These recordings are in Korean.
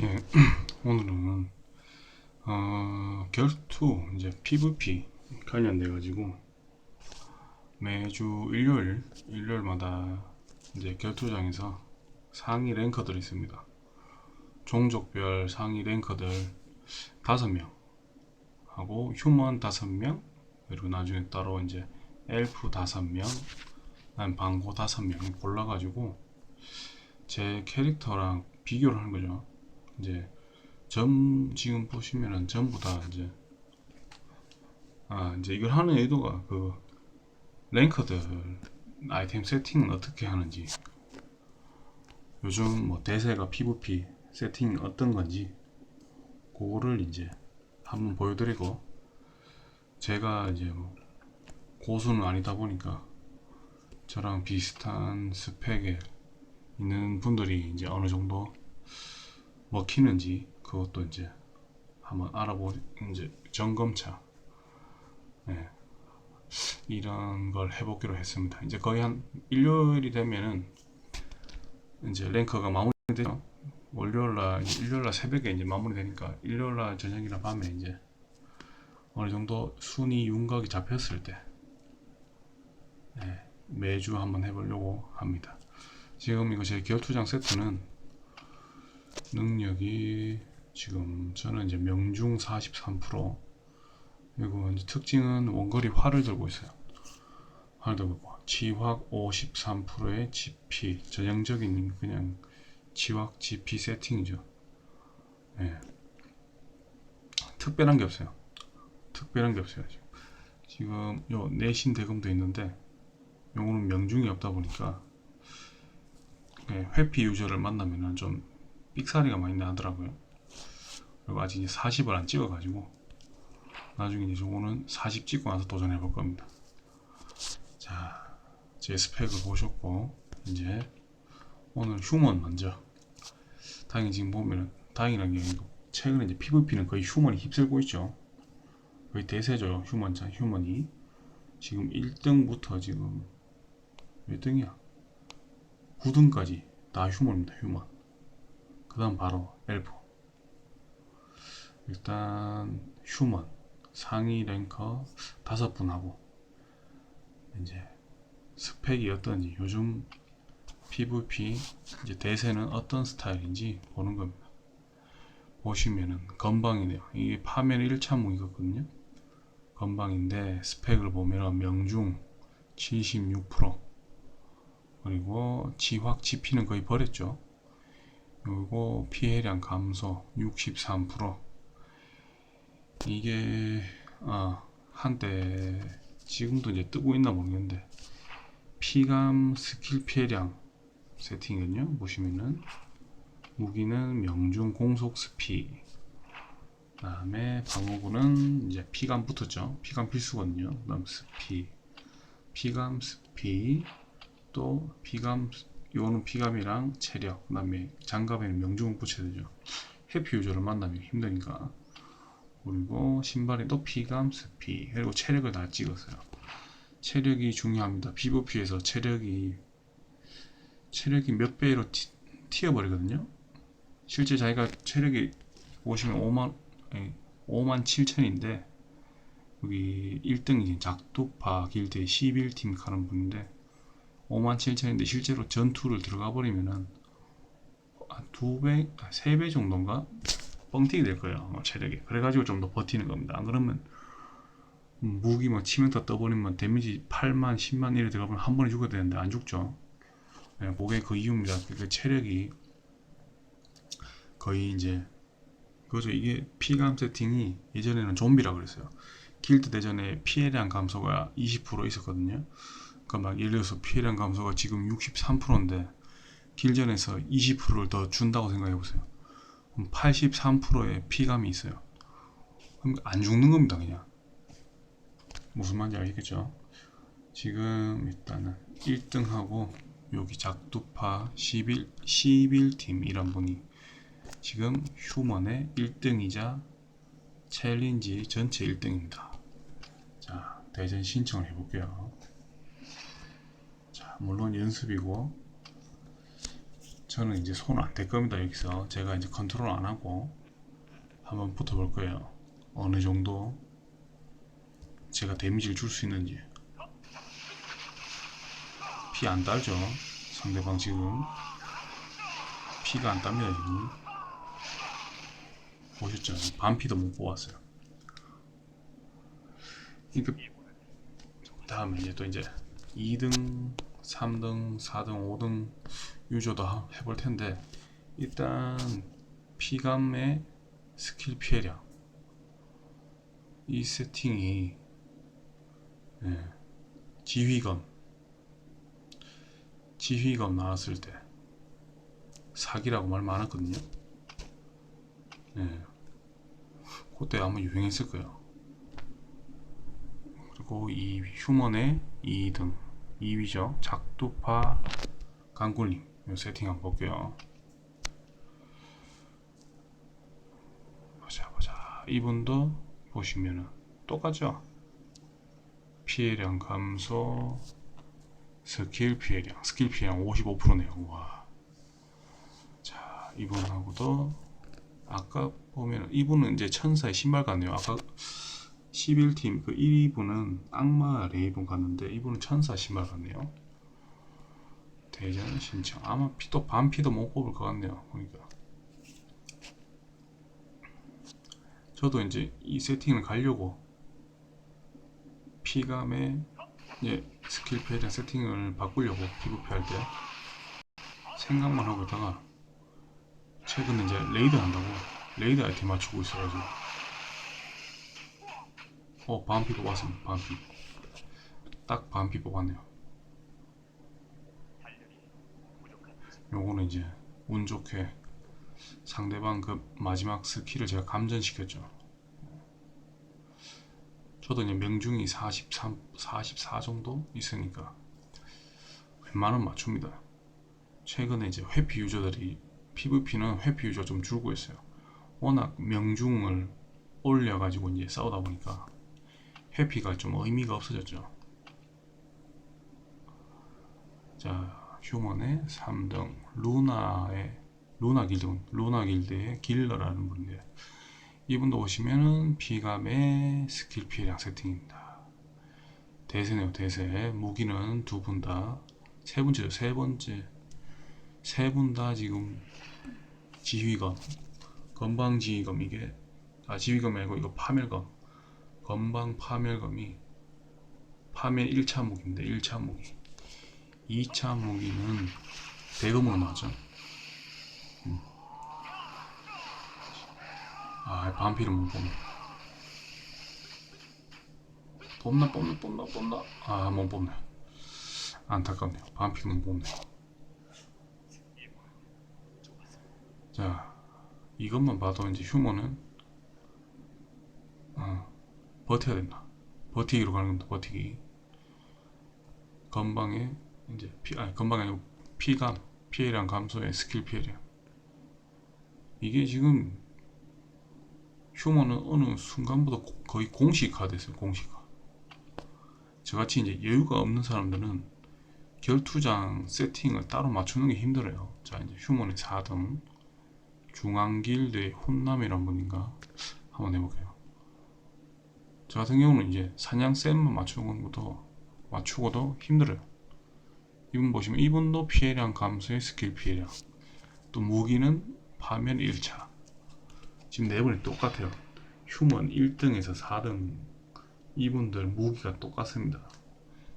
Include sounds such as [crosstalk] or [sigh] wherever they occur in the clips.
예, [clears throat] 오늘은 어, 결투 이제 PVP 관련돼 가지고 매주 일요일 일요일마다 이제 결투장에서 상위 랭커들이 있습니다. 종족별 상위 랭커들 다섯 명 하고 휴먼 다섯 명 그리고 나중에 따로 이제 엘프 다섯 명, 난 방고 다섯 명 골라가지고 제 캐릭터랑 비교를 하는 거죠. 이제 전 지금 보시면은 전부 다 이제 아 이제 이걸 하는 의도가 그 랭커들 아이템 세팅은 어떻게 하는지 요즘 뭐 대세가 PVP 세팅이 어떤 건지 그거를 이제 한번 보여드리고 제가 이제 뭐 고수는 아니다 보니까 저랑 비슷한 스펙에 있는 분들이 이제 어느 정도 먹히는지 그것도 이제 한번 알아보 이제 점검차 네. 이런 걸 해보기로 했습니다. 이제 거의 한 일요일이 되면은 이제 랭커가 마무리되죠. 월요일날 일요일날 새벽에 이제 마무리되니까 일요일날 저녁이나 밤에 이제 어느 정도 순위 윤곽이 잡혔을 때 네, 매주 한번 해보려고 합니다. 지금 이거 제 결투장 세트는 능력이 지금 저는 이제 명중 43% 그리고 이제 특징은 원거리 활을 들고 있어요. 활 들고 있고 지확 53%의 GP 전형적인 그냥 지확 GP 세팅이죠. 예. 특별한 게 없어요. 특별한 게 없어요. 지금, 지금 요 내신 대금도 있는데 요거는 명중이 없다 보니까 예, 회피 유저를 만나면은 좀 삑사리가 많이 나더라고요. 그리고 아직 이제 40을 안 찍어가지고 나중에 이제 저거는 40 찍고 나서 도전해 볼 겁니다. 자, 제 스펙을 보셨고 이제 오늘 휴먼 먼저. 다행히 지금 보면은 다행이란 게 최근에 이제 PVP는 거의 휴먼이 휩쓸고 있죠. 거의 대세죠 휴먼 자 휴먼이 지금 1등부터 지금 몇 등이야? 9등까지 다 휴먼입니다 휴먼. 그 다음 바로 엘프 일단 휴먼 상위 랭커 다섯 분 하고 이제 스펙이 어떤지 요즘 PVP 이제 대세는 어떤 스타일인지 보는 겁니다. 보시면은 건방이네요. 이게 파면 1차 무기거든요. 건방인데 스펙을 보면은 명중 76% 그리고 지확 지피는 거의 버렸죠. 그리고 피해량 감소 63% 이게 아 한때 지금도 이제 뜨고 있나 모르겠는데 피감 스킬 피해량 세팅은요 보시면은 무기는 명중 공속 스피 그 다음에 방어구는 이제 피감 붙었죠. 피감 필수거든요. 그 다음 스피 피감 스피 또 피감 요거는 피감이랑 체력 그 다음에 장갑에는 명중 붙여야 되죠. 해피 유저를 만나면 힘드니까. 그리고 신발에 또 피감 스피 그리고 체력을 다 찍었어요. 체력이 중요합니다. PVP에서 체력이 체력이 몇 배로 튀, 튀어버리거든요. 실제 자기가 체력이 보시면 5만 아니, 5만 7천인데 여기 1등이 작두파 길드의 11팀 가는 분인데 5만 7천인데 실제로 전투를 들어가 버리면은 한 2배, 3배 정도인가? 뻥튀기 될 거예요 어, 체력이. 그래가지고 좀 더 버티는 겁니다. 안 그러면 음, 무기 뭐 치명타 떠버리면 데미지 8만 10만 이래 들어가면 한 번에 죽어야 되는데 안 죽죠. 네, 그게 그 이유입니다. 그 체력이 거의 이제 그죠 이게 피감 세팅이 예전에는 좀비라 그랬어요. 길드 대전에 피해량 감소가 20% 있었거든요 그러니까 막 예를 들어서 피해량 감소가 지금 63%인데 길전에서 20%를 더 준다고 생각해 보세요 83%의 피감이 있어요. 그럼 안 죽는 겁니다, 그냥. 무슨 말인지 알겠죠? 지금 일단은 1등하고 여기 작두파 11, 11팀 이런 분이 지금 휴먼의 1등이자 챌린지 전체 1등입니다. 자, 대전 신청을 해볼게요. 자, 물론 연습이고. 저는 이제 손 안 댈 겁니다 여기서. 제가 이제 컨트롤 안 하고 한번 붙어 볼 거예요. 어느 정도 제가 데미지를 줄 수 있는지. 피 안 달죠 상대방 지금. 피가 안 땁니다 지금. 보셨죠? 반피도 못 뽑았어요. 이그 다음에 이제 또 이제 2등 3등 4등 5등 유저도 하- 해볼 텐데 일단 피감의 스킬 피해량. 이 세팅이 예, 지휘검. 지휘검 나왔을 때 사기라고 말 많았거든요. 예. 그때 아마 유행했을 거예요. 그리고 이 휴먼의 2등 2위죠. 작두파 강굴림 이 세팅 한번 볼게요. 보자 보자. 이분도 보시면은 똑같죠? 피해량 감소 스킬 피해량. 스킬 피해량 55%네요. 와. 자 이분하고도 아까 보면 이분은 이제 천사의 신발 같네요. 아까 11팀 그 1위분은 악마 레이븐 갔는데 이분은 천사 신발 같네요. 대전 신청. 아마 피도 반피도 못 뽑을 것 같네요 보니까. 저도 이제 이 세팅을 가려고 피감의 이제 스킬 패랑 세팅을 바꾸려고 PVP 할 때 생각만 하고 있다가 최근에 이제 레이드 한다고 레이드 아이템 맞추고 있어가지고 어 반피 뽑았습니다. 반피 딱 반피 뽑았네요. 요거는 이제 운 좋게 상대방 그 마지막 스킬을 제가 감전시켰죠. 저도 이제 명중이 43, 44 정도 있으니까 웬만하면 맞춥니다. 최근에 이제 회피 유저들이 PVP는 회피 유저 좀 줄고 있어요. 워낙 명중을 올려가지고 이제 싸우다 보니까 회피가 좀 의미가 없어졌죠. 자, 휴먼의 3등 루나의 루나 길드 루나 길드의 길러라는 분인데 이분도 보시면은 피감의 스킬 피해량 세팅입니다. 대세네요, 대세. 무기는 두 분 다, 세 번째죠, 세 번째. 세 분 다 지금 지휘검, 건방 지휘검 이게 아 지휘검 말고 이거 파멸검. 건방 파멸검이 파멸 1차 무기인데 1차 무기 2차 무기는 대검으로 나왔죠. 음. 아 반피를 못 뽑네. 뽑나 뽑나 뽑나 뽑나? 아못 뽑네. 안타깝네요. 반피를 못 뽑네. 자 이것만 봐도 이제 휴머는 어, 버텨야 된다. 버티기로 가는 겁니다. 버티기. 건방에 이제 피 아니 건방이 아니고 피감 피해량 감소의 스킬 피해량. 이게 지금 휴머는 어느 순간보다 고- 거의 공식화 됐어요. 공식화. 저같이 이제 여유가 없는 사람들은 결투장 세팅을 따로 맞추는 게 힘들어요. 자 이제 휴머의 4등 중앙길드의 혼남이란 분인가 한번 해볼게요. 저 같은 경우는 이제 사냥 쌤만 맞추는 것도 맞추고도 힘들어요. 이분 보시면 이분도 피해량 감소의 스킬 피해량. 또 무기는 파면 1차. 지금 네 분이 똑같아요. 휴먼 1등에서 4등 이분들 무기가 똑같습니다.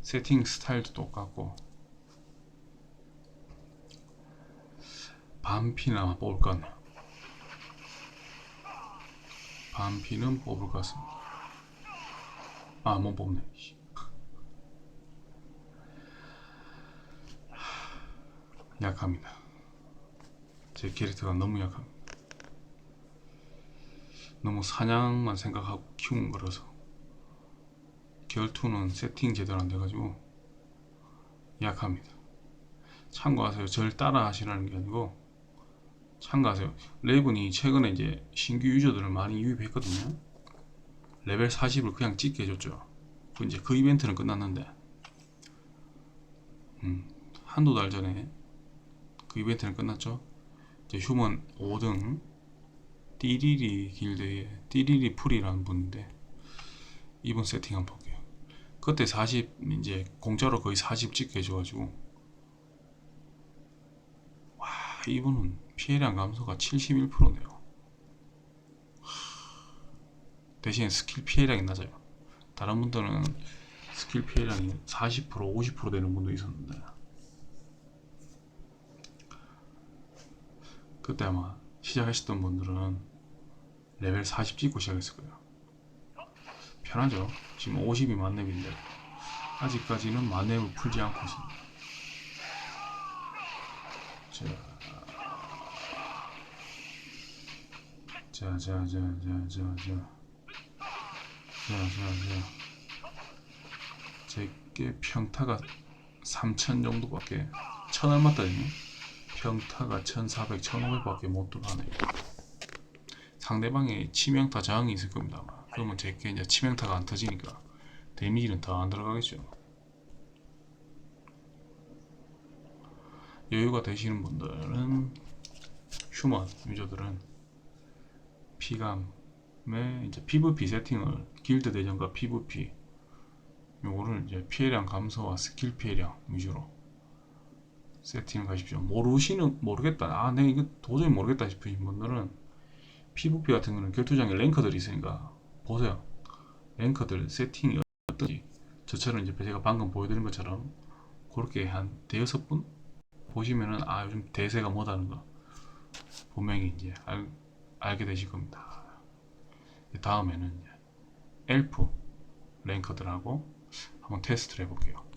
세팅 스타일도 똑같고 반피나 뽑을 것 같네요. 반피는 뽑을 것 같습니다. 아, 못 뽑네. 씨. 약합니다. 제 캐릭터가 너무 약합니다. 너무 사냥만 생각하고 키운 거라서 결투는 세팅 제대로 안 돼가지고 약합니다. 참고하세요. 절 따라 하시라는 게 아니고 참고하세요. 레이븐이 최근에 이제 신규 유저들을 많이 유입했거든요. 레벨 40을 그냥 찍게 해줬죠. 그 이제 그 이벤트는 끝났는데, 음, 한두 달 전에 그 이벤트는 끝났죠. 이제 휴먼 5등 띠리리 길드의 띠리리 풀이라는 분인데 이분 세팅 한번 볼게요. 그때 40 이제 공짜로 거의 40 찍게 해줘가지고 와 이분은 피해량 감소가 71%네요. 대신 스킬 피해량이 낮아요. 다른 분들은 스킬 피해량이 40% 50% 되는 분도 있었는데 그때 아마 시작하셨던 분들은 레벨 40 찍고 시작했을 거예요. 편하죠. 지금 50이 만렙인데 아직까지는 만렙을 풀지 않고 있습니다. 자, 자, 자, 자, 자, 자, 자. 자. 제게 평타가 3000 정도밖에 1000 얼마더니 평타가 1400, 1500밖에 못 들어가네요. 상대방의 치명타 저항이 있을 겁니다. 그러면 제게 이제 치명타가 안 터지니까 데미지는 더 안 들어가겠죠. 여유가 되시는 분들은 휴먼 유저들은 피감 의 이제 PVP 세팅을 길드 대전과 PVP 요거를 이제 피해량 감소와 스킬 피해량 위주로 세팅을 가십시오. 모르시는 모르겠다. 아, 내가 이거 도저히 모르겠다 싶으신 분들은 PVP 같은 거는 결투장에 랭커들이 있으니까 보세요. 랭커들 세팅이 어떤지 저처럼 이제 제가 방금 보여드린 것처럼 그렇게 한 대여섯 분 보시면은 아 요즘 대세가 뭐다는 거 분명히 이제 알, 알게 되실 겁니다. 다음에는 이제 엘프 랭커들하고 한번 테스트를 해볼게요.